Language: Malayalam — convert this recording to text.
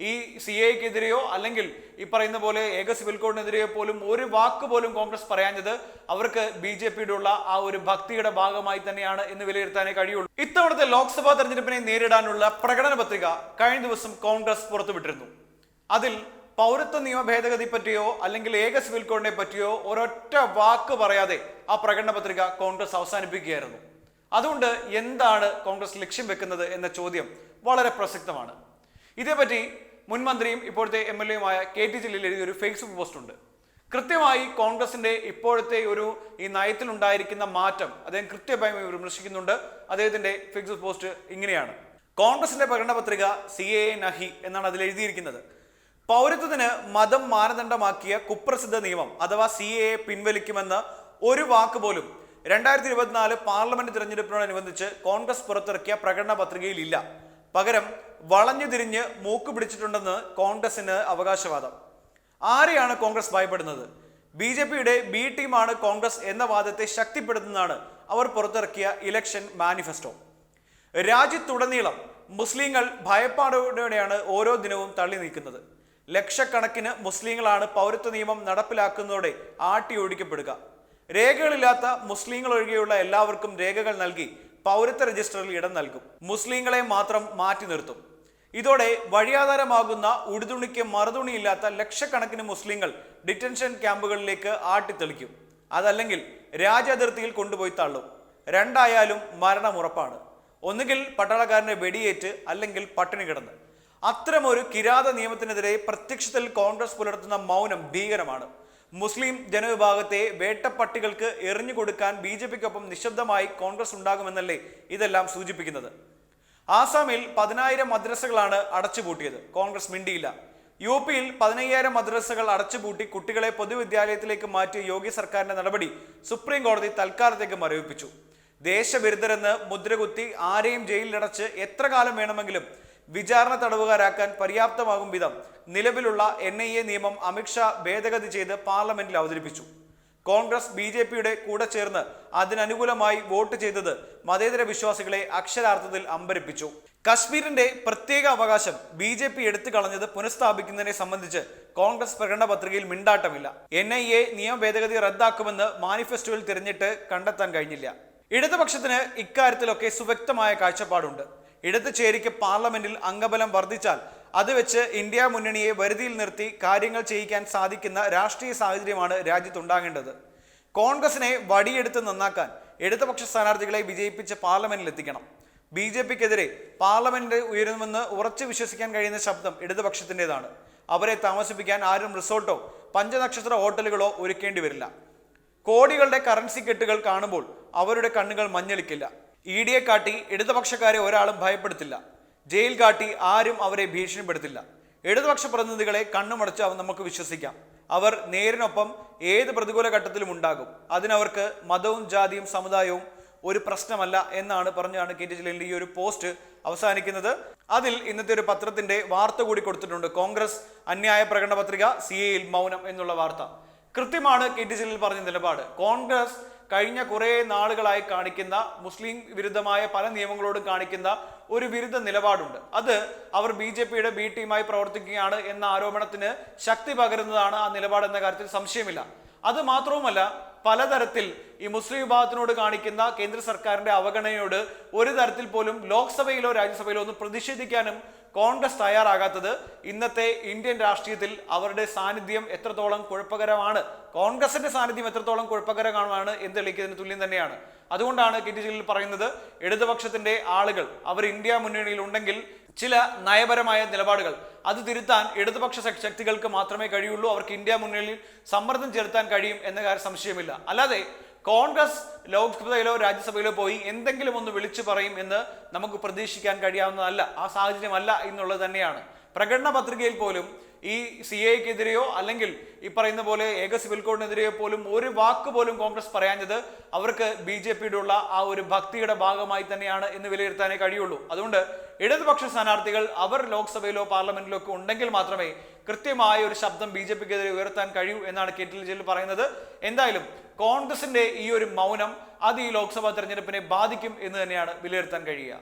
ഈ സി എക്കെതിരെയോ അല്ലെങ്കിൽ ഈ പറയുന്ന പോലെ ഏക സിവിൽ കോഡിനെതിരെയോ പോലും ഒരു വാക്ക് പോലും കോൺഗ്രസ് പറയാഞ്ഞത് അവർക്ക് ബി ജെ പിയോടുള്ള ആ ഒരു ഭക്തിയുടെ ഭാഗമായി തന്നെയാണ് എന്ന് വിലയിരുത്താനേ കഴിയുള്ളൂ. ഇത്തവണത്തെ ലോക്സഭാ തെരഞ്ഞെടുപ്പിനെ നേരിടാനുള്ള പ്രകടന പത്രിക കഴിഞ്ഞ ദിവസം കോൺഗ്രസ് പുറത്തുവിട്ടിരുന്നു. അതിൽ പൗരത്വ നിയമ ഭേദഗതി പറ്റിയോ അല്ലെങ്കിൽ ഏക സിവിൽ കോഡിനെ പറ്റിയോ ഒരൊറ്റ വാക്ക് പറയാതെ ആ പ്രകടന പത്രിക കോൺഗ്രസ് അവസാനിപ്പിക്കുകയായിരുന്നു. അതുകൊണ്ട് എന്താണ് കോൺഗ്രസ് ലക്ഷ്യം വെക്കുന്നത് എന്ന ചോദ്യം വളരെ പ്രസക്തമാണ്. ഇതേപറ്റി മുൻ മന്ത്രിയും ഇപ്പോഴത്തെ എം എൽ എയുമായ കെ ടി ജലീൽ എഴുതിയ ഒരു ഫേസ്ബുക്ക് പോസ്റ്റ് ഉണ്ട്. കൃത്യമായി കോൺഗ്രസിന്റെ ഇപ്പോഴത്തെ ഒരു ഈ നയത്തിലുണ്ടായിരിക്കുന്ന മാറ്റം അദ്ദേഹം കൃത്യമായി വിമർശിക്കുന്നുണ്ട്. അദ്ദേഹത്തിന്റെ ഫേസ്ബുക്ക് പോസ്റ്റ് ഇങ്ങനെയാണ്. കോൺഗ്രസിന്റെ പ്രകടന പത്രിക സി എ നഹി എന്നാണ് അതിൽ എഴുതിയിരിക്കുന്നത്. പൗരത്വത്തിന് മതം മാനദണ്ഡമാക്കിയ കുപ്രസിദ്ധ നിയമം അഥവാ സി എ പിൻവലിക്കുമെന്ന് ഒരു വാക്ക് പോലും രണ്ടായിരത്തി ഇരുപത്തിനാല് പാർലമെന്റ് തിരഞ്ഞെടുപ്പിനോടനുബന്ധിച്ച് കോൺഗ്രസ് പുറത്തിറക്കിയ പ്രകടന പത്രികയിൽ ഇല്ല. പകരം വളഞ്ഞു തിരിഞ്ഞ് മൂക്ക് പിടിച്ചിട്ടുണ്ടെന്ന് കോൺഗ്രസിന് അവകാശവാദം. ആരെയാണ് കോൺഗ്രസ് ഭയപ്പെടുന്നത്? ബി ജെ പിയുടെ ബി ടീമാണ് കോൺഗ്രസ് എന്ന വാദത്തെ ശക്തിപ്പെടുത്തുന്നതാണ് അവർ പുറത്തിറക്കിയ ഇലക്ഷൻ മാനിഫെസ്റ്റോ. രാജ്യത്തുടനീളം മുസ്ലിങ്ങൾ ഭയപ്പാടോടെയാണ് ഓരോ ദിനവും തള്ളി നീക്കുന്നത് ലക്ഷക്കണക്കിന് മുസ്ലിങ്ങളാണ് പൗരത്വ നിയമം നടപ്പിലാക്കുന്നതോടെ ആട്ടി ഓടിക്കപ്പെടുക രേഖകളില്ലാത്ത മുസ്ലിങ്ങൾ ഒഴികെയുള്ള എല്ലാവർക്കും രേഖകൾ നൽകി പൗരത്വ രജിസ്റ്ററിൽ ഇടം നൽകും. മുസ്ലിങ്ങളെ മാത്രം മാറ്റി നിർത്തും. ഇതോടെ വഴിയാധാരമാകുന്ന ഉടുതുണിക്ക് മറുതുണിയില്ലാത്ത ലക്ഷക്കണക്കിന് മുസ്ലിങ്ങൾ ഡിറ്റൻഷൻ ക്യാമ്പുകളിലേക്ക് ആട്ടിത്തെളിക്കും. അതല്ലെങ്കിൽ രാജ്യാതിർത്തിയിൽ കൊണ്ടുപോയി തള്ളും. രണ്ടായാലും മരണമുറപ്പാണ് ഒന്നുകിൽ പട്ടാളക്കാരനെ വെടിയേറ്റ് അല്ലെങ്കിൽ പട്ടിണി കിടന്ന്. അത്തരമൊരു കിരാത നിയമത്തിനെതിരെ പ്രത്യക്ഷത്തിൽ കോൺഗ്രസ് പുലർത്തുന്ന മൗനം ഭീകരമാണ്. മുസ്ലിം ജനവിഭാഗത്തെ വേട്ടപ്പട്ടികൾക്ക് എറിഞ്ഞു കൊടുക്കാൻ ബി ജെ പിക്കൊപ്പം നിശബ്ദമായി കോൺഗ്രസ് ഉണ്ടാകുമെന്നല്ലേ ഇതെല്ലാം സൂചിപ്പിക്കുന്നത്. ആസാമിൽ പതിനായിരം മദ്രസകളാണ് അടച്ചുപൂട്ടിയത്. കോൺഗ്രസ് മിണ്ടിയില്ല. യു പിയിൽ പതിനയ്യായിരം മദ്രസകൾ അടച്ചുപൂട്ടി കുട്ടികളെ പൊതുവിദ്യാലയത്തിലേക്ക് മാറ്റിയ യോഗി സർക്കാരിന്റെ നടപടി സുപ്രീം കോടതി തൽക്കാലത്തേക്ക് മരവിപ്പിച്ചു. ദേശവിരുദ്ധരെന്ന് മുദ്രകുത്തി ആരെയും ജയിലിലടച്ച് എത്ര കാലം വേണമെങ്കിലും വിചാരണ തടവുകാരാക്കാൻ പര്യാപ്തമാകും വിധം നിലവിലുള്ള എൻ നിയമം അമിത്ഷാ ഭേദഗതി ചെയ്ത് പാർലമെന്റിൽ അവതരിപ്പിച്ചു. കോൺഗ്രസ് ബി ജെ പിയുടെ കൂടെ ചേർന്ന് അതിനനുകൂലമായി വോട്ട് ചെയ്തത് മതേതര വിശ്വാസികളെ അക്ഷരാർത്ഥത്തിൽ അമ്പരിപ്പിച്ചു. കശ്മീരിന്റെ പ്രത്യേക അവകാശം ബി ജെ പി എടുത്തു കളഞ്ഞത് പുനഃസ്ഥാപിക്കുന്നതിനെ സംബന്ധിച്ച് കോൺഗ്രസ് പ്രകടന പത്രികയിൽ മിണ്ടാട്ടമില്ല. എൻ ഐ എ നിയമ ഭേദഗതി റദ്ദാക്കുമെന്ന് മാനിഫെസ്റ്റോയിൽ തിരഞ്ഞിട്ട് കണ്ടെത്താൻ കഴിഞ്ഞില്ല. ഇടതുപക്ഷത്തിന് ഇക്കാര്യത്തിലൊക്കെ സുവ്യക്തമായ കാഴ്ചപ്പാടുണ്ട്. ഇടത് ചേരിക്ക് പാർലമെന്റിൽ അംഗബലം വർദ്ധിച്ചാൽ അത് വെച്ച് ഇന്ത്യ മുന്നണിയെ വരുതിയിൽ നിർത്തി കാര്യങ്ങൾ ചെയ്യിക്കാൻ സാധിക്കുന്ന രാഷ്ട്രീയ സാഹചര്യമാണ് രാജ്യത്തുണ്ടാകേണ്ടത്. കോൺഗ്രസിനെ വടിയെടുത്ത് നന്നാക്കാൻ ഇടതുപക്ഷ സ്ഥാനാർത്ഥികളെ വിജയിപ്പിച്ച് പാർലമെന്റിൽ എത്തിക്കണം. ബി ജെ പിക്കെതിരെ പാർലമെന്റ് ഉയരുമെന്ന് ഉറച്ചു വിശ്വസിക്കാൻ കഴിയുന്ന ശബ്ദം ഇടതുപക്ഷത്തിന്റെതാണ്. അവരെ താമസിപ്പിക്കാൻ ആരും റിസോർട്ടോ പഞ്ചനക്ഷത്ര ഹോട്ടലുകളോ ഒരുക്കേണ്ടി വരില്ല. കോടികളുടെ കറൻസി കെട്ടുകൾ കാണുമ്പോൾ അവരുടെ കണ്ണുകൾ മഞ്ഞളിക്കില്ല. ഇ ഡിയെ കാട്ടി ഇടതുപക്ഷക്കാരെ ഒരാളും ഭയപ്പെടുത്തില്ല. ജയിൽ കാട്ടി ആരും അവരെ ഭീഷണിപ്പെടുത്തില്ല. ഇടതുപക്ഷ പ്രതിനിധികളെ കണ്ണുമടച്ച് നമുക്ക് വിശ്വസിക്കാം. അവർ നേരിനൊപ്പം ഏത് പ്രതികൂല ഘട്ടത്തിലും ഉണ്ടാകും. അതിനവർക്ക് മതവും ജാതിയും സമുദായവും ഒരു പ്രശ്നമല്ല എന്നാണ് പറഞ്ഞാണ് കെ ടി ജലീലിന്റെ ഈ ഒരു പോസ്റ്റ് അവസാനിക്കുന്നത്. അതിൽ ഇന്നത്തെ ഒരു പത്രത്തിന്റെ വാർത്ത കൂടി കൊടുത്തിട്ടുണ്ട്. കോൺഗ്രസ് അന്യായ പ്രകടന പത്രിക സി എയിൽ മൗനം എന്നുള്ള വാർത്ത. കൃത്യമാണ് കെ ടി ജലീൽ പറഞ്ഞ നിലപാട്. കോൺഗ്രസ് കഴിഞ്ഞ കുറേ നാളുകളായി കാണിക്കുന്ന മുസ്ലിം വിരുദ്ധമായ പല നിയമങ്ങളോടും കാണിക്കുന്ന ഒരു വിരുദ്ധ നിലപാടുണ്ട്. അത് അവർ ബി ജെ പിയുടെ ബി ടീമായി പ്രവർത്തിക്കുകയാണ് എന്ന ആരോപണത്തിന് ശക്തി പകരുന്നതാണ് ആ നിലപാട് എന്ന കാര്യത്തിൽ സംശയമില്ല. അത് മാത്രവുമല്ല പലതരത്തിൽ ഈ മുസ്ലിം വിഭാഗത്തിനോട് കാണിക്കുന്ന കേന്ദ്ര സർക്കാരിന്റെ അവഗണനയോട് ഒരു തരത്തിൽ പോലും ലോക്സഭയിലോ രാജ്യസഭയിലോ ഒന്ന് പ്രതിഷേധിക്കാനും കോൺഗ്രസ് തയ്യാറാകാത്തത് ഇന്നത്തെ ഇന്ത്യൻ രാഷ്ട്രീയത്തിൽ അവരുടെ സാന്നിധ്യം എത്രത്തോളം കുഴപ്പകരമാണ്? കോൺഗ്രസിന്റെ സാന്നിധ്യം എത്രത്തോളം കുഴപ്പകരമാണ് എന്ന് തെളിയിക്കുന്നതിന് തുല്യം തന്നെയാണ്. അതുകൊണ്ടാണ് കെ ടി പറയുന്നത് ഇടതുപക്ഷത്തിന്റെ ആളുകൾ അവർ ഇന്ത്യ മുന്നണിയിൽ ഉണ്ടെങ്കിൽ ചില നയപരമായ നിലപാടുകൾ. അത് തിരുത്താൻ ഇടതുപക്ഷ ശക്തികൾക്ക് മാത്രമേ കഴിയുള്ളൂ. അവർക്ക് ഇന്ത്യ മുന്നണിയിൽ സമ്മർദ്ദം ചെലുത്താൻ കഴിയും എന്ന കാര്യം സംശയമില്ല. അല്ലാതെ കോൺഗ്രസ് ലോക്സഭയിലോ രാജ്യസഭയിലോ പോയി എന്തെങ്കിലും ഒന്ന് വിളിച്ചു പറയും എന്ന് നമുക്ക് പ്രതീക്ഷിക്കാൻ കഴിയാവുന്നതല്ല ആ സാഹചര്യമല്ല എന്നുള്ളത് തന്നെയാണ്. പ്രകടന പത്രികയിൽ പോലും ഈ സി എക്കെതിരെയോ അല്ലെങ്കിൽ ഈ പറയുന്ന പോലെ ഏക സിവിൽ കോഡിനെതിരെയോ പോലും ഒരു വാക്ക് പോലും കോൺഗ്രസ് പറയാഞ്ഞത് അവർക്ക് ബി ജെ പിയുടെ ആ ഒരു ഭക്തിയുടെ ഭാഗമായി തന്നെയാണ് എന്ന് വിലയിരുത്താനേ കഴിയുള്ളൂ. അതുകൊണ്ട് ഇടതുപക്ഷ സ്ഥാനാർത്ഥികൾ അവർ ലോക്സഭയിലോ പാർലമെന്റിലോ ഒക്കെ ഉണ്ടെങ്കിൽ മാത്രമേ കൃത്യമായ ഒരു ശബ്ദം ബി ജെ പിക്കെതിരെ ഉയർത്താൻ കഴിയൂ എന്നാണ് കെ ടി ജലീൽ പറയുന്നത്. എന്തായാലും കോൺഗ്രസിന്റെ ഈ ഒരു മൗനം അത് ഈ ലോക്സഭാ തെരഞ്ഞെടുപ്പിനെ ബാധിക്കും എന്ന് തന്നെയാണ് വിലയിരുത്താൻ കഴിയുക.